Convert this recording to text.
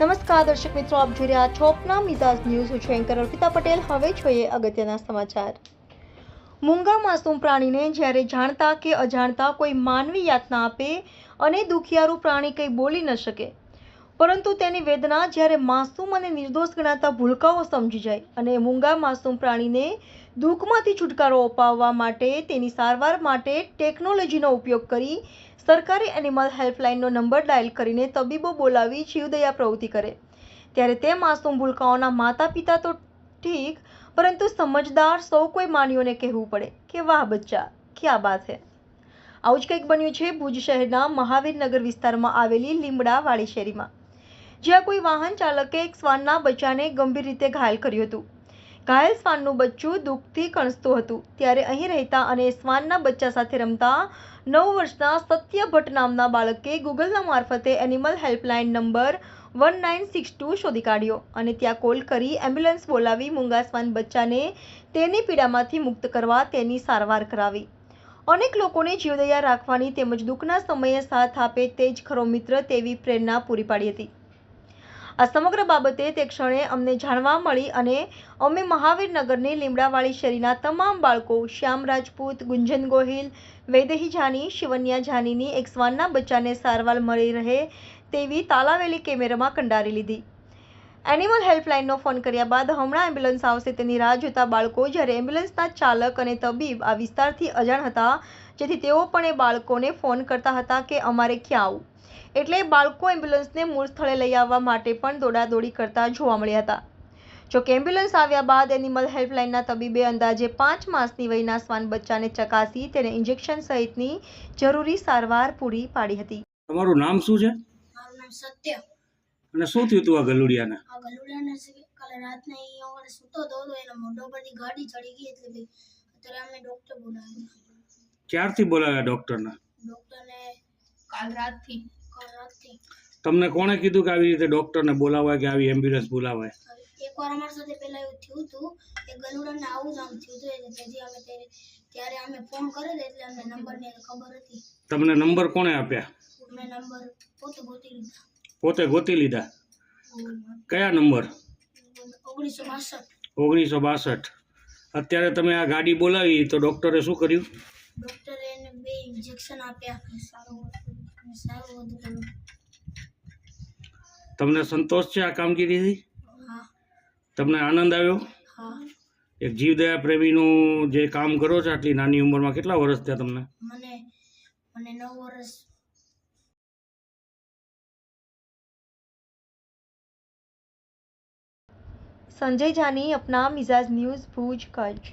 નમસ્કાર, દર્શક મિત્રો, આપ જોઈ રહ્યા છો અપના મિઝાજ ન્યૂઝ. હું છું એન્કર અર્પિતા પટેલ. હવે જોઈએ અગત્યના સમાચાર. મૂંગા માસૂમ પ્રાણીને જ્યારે જાણતા કે અજાણતા કોઈ માનવી યાતના આપે અને દુખિયારું પ્રાણી કંઈ બોલી ન શકે પરંતુ તેની વેદના જ્યારે માસૂમ અને નિર્દોષ ગણાતા ભૂલકાઓ સમજી જાય અને મૂંગા માસૂમ પ્રાણીને દુઃખમાંથી છુટકારો અપાવવા માટે તેની સારવાર માટે ટેકનોલોજીનો ઉપયોગ કરી સરકારી એનિમલ હેલ્પલાઇનનો નંબર ડાયલ કરીને તબીબો બોલાવી જીવદયા પ્રવૃત્તિ કરે. ત્યારે તે માસૂમ ભૂલકાઓના માતા પિતા તો ઠીક, પરંતુ સમજદાર સૌ કોઈ માનીઓને કહેવું પડે કે, વાહ બચ્ચા, ક્યાં બાત હે? આવું જ કંઈક બન્યું છે ભુજ શહેરના મહાવીરનગર વિસ્તારમાં આવેલી લીમડાવાળી શેરીમાં. જ્યાં કોઈ વાહન ચાલકે એક શ્વાનના બચ્ચાને ગંભીર રીતે ઘાયલ કર્યું હતું. ઘાયલ શ્વાનનું બચ્ચું દુઃખથી કણસતું હતું. ત્યારે અહીં રહેતા અને શ્વાનના બચ્ચા સાથે રમતા નવ વર્ષના સત્ય ભટ્ટ નામના બાળકે ગૂગલના મારફતે animal helpline number one nine six two શોધી કાઢ્યો અને ત્યાં કોલ કરી એમ્બ્યુલન્સ બોલાવી મૂંગા શ્વાન બચ્ચાને તેની પીડામાંથી મુક્ત કરવા તેની સારવાર કરાવી. અનેક લોકોને જીવદયા રાખવાની તેમજ દુઃખના સમયે સાથ આપે તે જ ખરો મિત્ર તેવી પ્રેરણા પૂરી પાડી હતી. આ સમગ્ર બાબતે તે ક્ષણે અમને જાણવા મળી અને અમે મહાવીરનગરની લીમડાવાળી શેરીના તમામ બાળકો, શ્યામ રાજપૂત, ગુંજન ગોહિલ, વૈદેહી જાની, શિવન્યા જાનીની, એક શ્વાનના બચ્ચાને સારવાર મળી રહે તેવી તાલાવેલી કેમેરામાં કંડારી લીધી. એનિમલ હેલ્પલાઇનનો ફોન કર્યા બાદ હમણાં એમ્બ્યુલન્સ આવશે તેની રાહ જોતા બાળકો જ્યારે એમ્બ્યુલન્સના ચાલક અને તબીબ આ વિસ્તારથી અજાણ હતા જેથી તેઓ પણ એ બાળકોને ફોન કરતા હતા કે અમારે ક્યાં આવું. એટલે બાળકો એમ્બ્યુલન્સને મૂળ સ્થળે લઈ આવવા માટે પણ દોડાદોડી કરતા જોવા મળ્યા હતા. જો કે એમ્બ્યુલન્સ આવ્યા બાદ એનિમલ હેલ્પલાઇનના તબીબે અંદાજે પાંચ માસની વયના શ્વાન બચ્ચાને ચકાસી તેને ઇન્જેક્શન સહિતની જરૂરી સારવાર પૂરી પાડી હતી. તમારું નામ શું છે? મારું નામ સત્ય. અને શું થયું તું આ ગલુડિયાને? આ ગલુડિયાને કાલે રાતને અહીંયા આગળ સૂતો હતો તો એના મોઢા પરથી ગાડી ચડી ગઈ એટલે ભાઈ અત્યારે અમે ડોક્ટર બોલાવ્યા. ક્યારથી બોલાવ્યા ડોક્ટરને ડોક્ટરને કાલ રાતથી કાલ રાતથી. તમને કોણે કીધું કે આવી રીતે ડોક્ટરને બોલાવાય કે આવી એમ્બ્યુલન્સ બોલાવાય? એકવાર અમારી સાથે પહેલા એવું થયું હતું કે ગલુડાને આવું જ આમ થયું હતું એટલે પછી અમે ત્યારે અમે ફોન કરેલો એટલે અમને નંબરની ખબર હતી. તમને નંબર કોણે આપ્યા? મેં નંબર પોતે ગોતી લીધા. પોતે ગોતી લીધા. કયા નંબર? ઓગણીસો બાસઠ. અત્યારે તમે આ ગાડી બોલાવી તો ડૉક્ટરે શું કર્યું? તમને સંતોષ છે આ કામગીરીથી? તમને આનંદ આવ્યો? એક જીવદયા પ્રેમીનું જે કામ કરો છો આટલી નાની ઉંમરમાં કેટલા વર્ષ થયા તમને? મને મને નવ વર્ષ સંજય જાની અપના મિજાજ ન્યૂઝ ભુજ કચ્છ.